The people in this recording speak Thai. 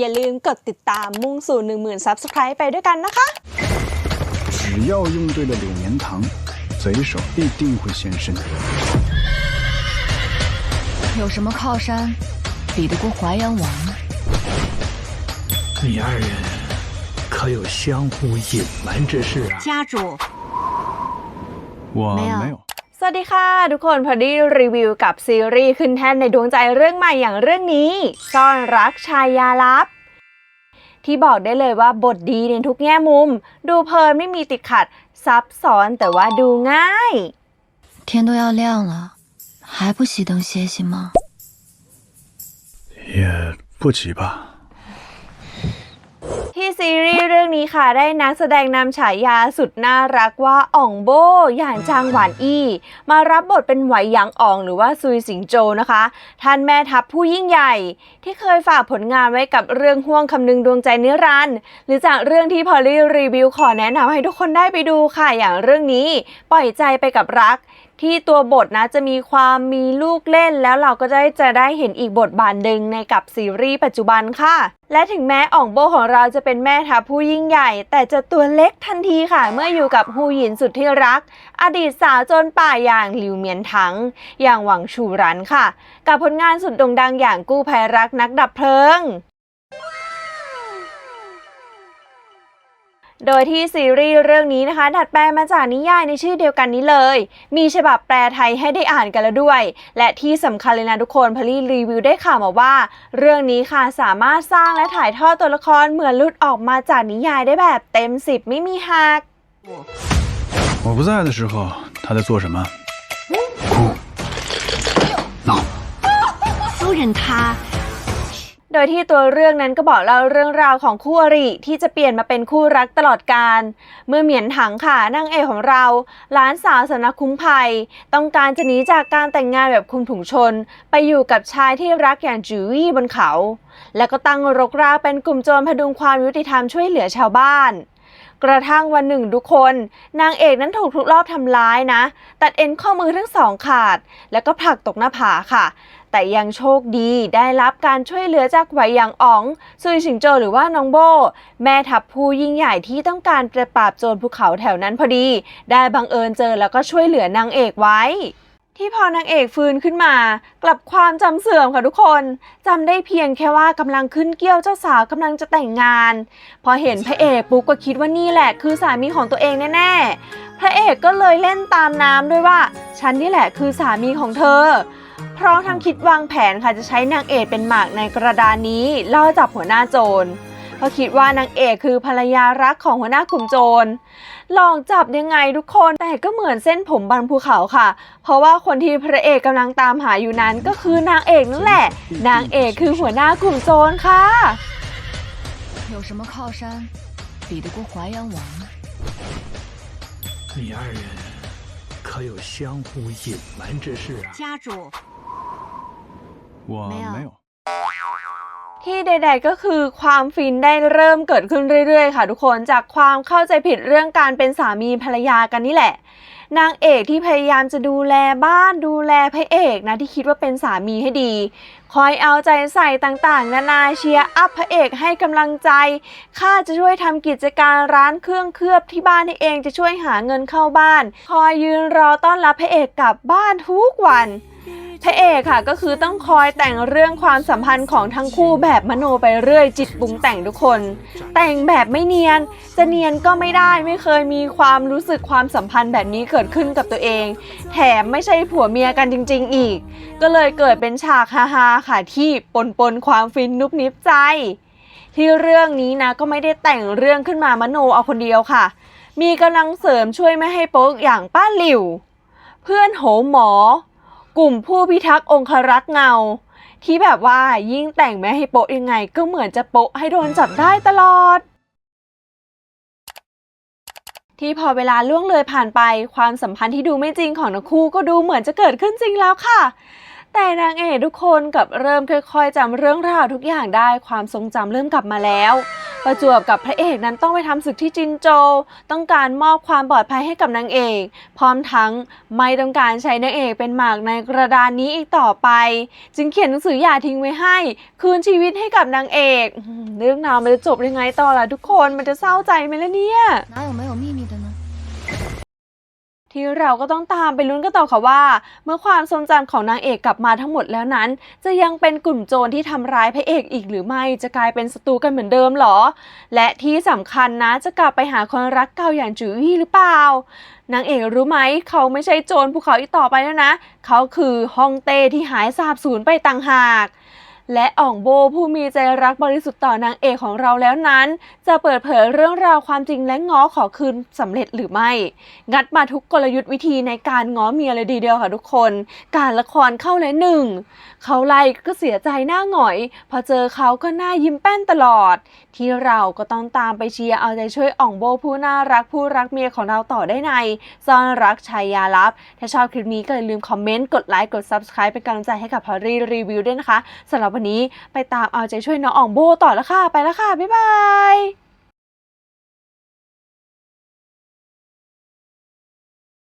อย่าลืมกดติดตามมุ่งสู่ 10,000 Subscribe ไปด้วยกันนะคะ 只要用对了柳绵糖，贼手必定会现身。有什么靠山比得过淮阳王呢？你二人可有相互隐瞒之事啊？家主，我没有没有。 สวัสดีค่ะ ทุกคนพอดีรีวิวกับซีรีส์ขึ้นแท่นในดวงใจเรื่องใหม่อย่างเรื่องนี้ ซ่อนรักชายาลับ ที่บอกได้เลยว่าบทดีในทุกแง่มุม ดูเพลินไม่มีติดขัด ซับซ้อนแต่ว่าดูง่าย 天都要亮了，还不熄灯歇息吗？也不急吧。 นี้ค่ะได้นักแสดงนำฉายาสุดน่ารักว่าอ่องโบอย่างจางหวานอี้ มารับบทเป็นไหวหยางอ่องหรือว่าซุยสิงโจนะคะ ท่านแม่ทัพผู้ยิ่งใหญ่ ที่เคยฝากผลงานไว้กับเรื่องห่วงคำนึงดวงใจนิรันดร์หรือจากเรื่องที่พอลลี่รีวิวขอแนะนำให้ทุกคนได้ไปดูค่ะอย่างเรื่องนี้ ปล่อยใจไปกับรัก ที่ตัวบทนะจะมีความมีลูกเล่นแล้วเราก็จะได้จะได้เห็นอีกบทบาทหนึ่งในกับซีรีส์ปัจจุบันค่ะ และถึงแม้อ่องโบของเราจะเป็นแม่ทัพผู้ยิ่งใหญ่ แต่จะตัวเล็กทันทีค่ะ เมื่ออยู่กับฮูหยินสุดที่รัก อดีตสาวจนป่าอย่างหลิวเมียนถัง อย่างหวังชูรันค่ะ กับผลงานสุดโด่งดังอย่างกู้ภัยรักนักดับเพลิง โดยที่ซีรีส์เรื่องนี้นะคะ ดัดแปลงมาจากนิยายในชื่อเดียวกันนี้เลย มีฉบับแปลไทยให้ได้อ่านกันแล้วด้วย และที่สำคัญเลยนะทุกคนพลีรีวิวได้ข่าวมาว่า เรื่องนี้ค่ะสามารถสร้างและถ่ายทอดตัวละครเหมือนหลุดออกมาจากนิยายได้แบบเต็ม 10 ไม่มีหัก 我不在的时候，他在做什么？哭、闹。夫人她 โดยที่ตัวเรื่องนั้นก็บอกเล่าเรื่องราวของคู่อริที่จะเปลี่ยนมาเป็นคู่รักตลอดกาล เมื่อเหมียนถังค่ะนางเอกของเราหลานสาวสำนักคุ้มภัย ต้องการจะหนีจากการแต่งงานแบบคุมถุงชน ไปอยู่กับชายที่รักอย่างจูวี่บนเขา แล้วก็ตั้งรกรากเป็นกลุ่มโจรพดุงความยุติธรรมช่วยเหลือชาวบ้านกระทั่งวันหนึ่งทุกคน นางเอกนั้นถูกทุกรอบทำร้ายนะ ตัดเอ็นข้อมือทั้งสองขาด แล้วก็ผลักตกหน้าผาค่ะ แต่ยังโชคดีได้รับการช่วยเหลือจากไหวหยางอ๋องซุยสิงโจหรือว่าน้องโบ แม่ทัพผู้ยิ่งใหญ่ที่ต้องการจะปราบโจรภูเขาแถวนั้นพอดี ได้บังเอิญเจอแล้วก็ช่วยเหลือนางเอกไว้ที่พอนางเอกฟื้นขึ้นมา กลับความจำเสื่อมค่ะทุกคนจำได้เพียงแค่ว่ากำลังขึ้นเกี้ยวเจ้าสาวกำลังจะแต่งงาน พอเห็นพระเอกปุ๊บก็คิดว่านี่แหละคือสามีของตัวเองแน่ๆพระเอกก็เลยเล่นตามน้ำด้วยว่า ฉันนี่แหละคือสามีของเธอ พร้อมทั้งคิดวางแผนค่ะจะใช้นางเอกเป็นหมากในกระดานนี้ล่อจับหัวหน้าโจร เพราะคิดว่านางเอกคือภรรยารักของหัวหน้ากลุ่มโจร ลองจับยังไงทุกคนแต่ก็เหมือนเส้นผมบนภูเขาค่ะ เพราะว่าคนที่พระเอกกำลังตามหาอยู่นั้นก็คือนางเอกนั่นแหละ นางเอกคือหัวหน้ากลุ่มโจรค่ะ 有什么靠山比得过淮阳王呢？你二人可有相互隐瞒之事啊？家主， 我没有没有。 ที่ใดๆก็คือความฟินได้เริ่มเกิดขึ้นเรื่อยๆ ค่ะทุกคนจากความเข้าใจผิดเรื่องการเป็นสามีภรรยากันนี่แหละ นางเอกที่พยายามจะดูแลบ้านดูแลพระเอกนะที่คิดว่าเป็นสามีให้ดี คอยเอาใจใส่ต่างๆ นานาเชียร์อัพพระเอกให้กำลังใจข้าจะช่วยทำกิจการร้านเครื่องเคลือบที่บ้านให้เองจะช่วยหาเงินเข้าบ้าน คอยยืนรอต้อนรับพระเอกกลับบ้านทุกวัน พระเอกค่ะก็คือต้องคอยแต่งเรื่องความสัมพันธ์ของทั้งคู่แบบมโนไปเรื่อยจิตปรุงแต่งทุกคน แต่งแบบไม่เนียน จะเนียนก็ไม่ได้ไม่เคยมีความรู้สึกความสัมพันธ์แบบนี้เกิดขึ้นกับตัวเอง แถมไม่ใช่ผัวเมียกันจริง ๆ อีก ก็เลยเกิดเป็นฉากฮาๆค่ะที่ปนปนๆความฟินนุบนิบใจ ที่เรื่องนี้นะก็ไม่ได้แต่งเรื่องขึ้นมามโนเอาคนเดียวค่ะ มีกำลังเสริมช่วยไม่ให้โป๊กอย่างป้าหลิว เพื่อนโหหมอ กลุ่มผู้พิทักษ์องครักษ์เงา ที่แบบว่ายิ่งแต่งไม่ให้โปะยังไง ก็เหมือนจะโปะให้โดนจับได้ตลอด ที่พอเวลาล่วงเลยผ่านไป ความสัมพันธ์ที่ดูไม่จริงของทั้งคู่ก็ดูเหมือนจะเกิดขึ้นจริงแล้วค่ะ แต่นางเอกทุกคนกับเริ่มค่อย ๆจำเรื่องราวทุกอย่างได้ความทรงจำเริ่มกลับมาแล้ว ประจวบกับพระเอกนั้นต้องไปทำศึกที่จินโจวต้องการมอบความปลอดภัยให้กับนางเอก พร้อมทั้งไม่ต้องการใช้นางเอกเป็นหมากในกระดานนี้อีกต่อไป จึงเขียนหนังสือหย่าทิ้งไว้ให้ คืนชีวิตให้กับนางเอกอืมเรื่องราวมันจะจบยังไงต่อล่ะทุกคนมันจะเศร้าใจไหมล่ะเนี่ย 哪有没有秘密的呢？ ที่เราก็ต้องตามไปลุ้นกันต่อค่ะว่า เมื่อความทรงจำของนางเอกกลับมาทั้งหมดแล้วนั้น จะยังเป็นกลุ่มโจรที่ทำร้ายพระเอกอีกหรือไม่จะกลายเป็นศัตรูกันเหมือนเดิมหรอ และที่สำคัญนะจะกลับไปหาคนรักเก่าอย่างจูวี่หรือเปล่านางเอกรู้ไหมเขาไม่ใช่โจรภูเขาอีกต่อไปแล้วนะ เขาคือฮองเต้ที่หายสาบสูญไปต่างหาก และอ่องโบผู้มีใจรักบริสุทธิ์ต่อนางเอกของเราแล้วนั้น จะเปิดเผยเรื่องราวความจริงและง้อขอคืนสำเร็จหรือไม่ งัดมาทุกกลยุทธ์วิธีในการง้อเมียเลยดีเดียวค่ะทุกคน การละครเข้าเลยหนึ่งเขาไล่ก็เสียใจหน้าหงอย พอเจอเขาก็หน้ายิ้มแป้นตลอด ที่เราก็ต้องตามไปเชียร์เอาใจช่วยอ่องโบผู้น่ารักผู้รักเมียของเราต่อได้ในซ่อนรักชายาลับ ถ้าชอบคลิปนี้ก็อย่าลืมคอมเมนต์กดไลค์กด Subscribe เป็นกำลังใจให้กับพอรีรีวิวด้วยนะคะสำหรับวันนี้ไปตามเอาใจช่วยน้องอ่องโบต่อแล้วค่ะ ไปแล้วค่ะ บ๊ายบาย